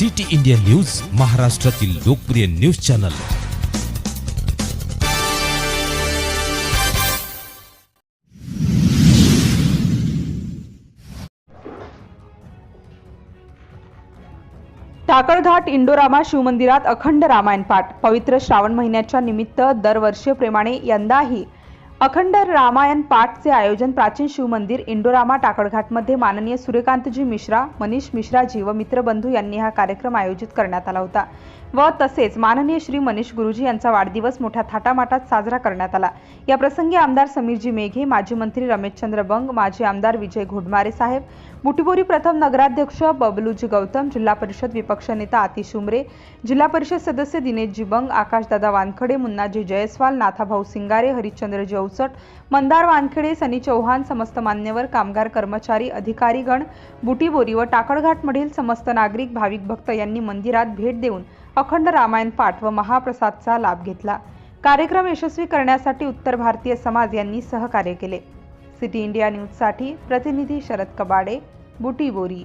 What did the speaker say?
City India news महाराष्ट्रातील लोकप्रिय news channel. Takalghat Indorama शिवमंदिरात अखंड रामायण पाठ. पवित्र श्रावण महिन्याच्या निमित्त दरवर्षीप्रमाणे यंदाही अखंड रामायण पाठचे आयोजन प्राचीन शिवमंदिर इंडोरामा टाकळघाटमध्ये माननीय सूर्यकांतजी मिश्रा मनीष मिश्राजी व मित्रबंधू यांनी हा कार्यक्रम आयोजित करण्यात आला होता. व तसेच माननीय श्री मनीष गुरुजी यांचा वाढदिवस मोठ्या थाटामाटात साजरा करण्यात आला. या प्रसंगी आमदार समीरजी मेघे माजी मंत्री रमेशचंद्र बंग माजी आमदार विजय घोडमारे साहेब बुटीबोरी प्रथम नगराध्यक्ष बबलूजी गौतम जिल्हा परिषद विपक्ष नेता आतिश उमरे जिल्हा परिषद सदस्य दिनेशजी बंग आकाशदादा वानखडे मुन्नाजी जयस्वाल नाथाभाऊ सिंगारे हरिश्चंद्रजी अवचट मंदार वानखेडे सनी चौहान समस्त मान्यवर कामगार कर्मचारी अधिकारीगण बुटीबोरी व टाकळघाटमधील समस्त नागरिक भाविक भक्त यांनी मंदिरात भेट देऊन अखंड रामायण पाठ व महाप्रसादचा लाभ घेतला. कार्यक्रम यशस्वी करण्यासाठी उत्तर भारतीय समाज यांनी सहकार्य केले. सिटी इंडिया न्यूजसाठी प्रतिनिधी शरद कबाडे बुटीबोरी.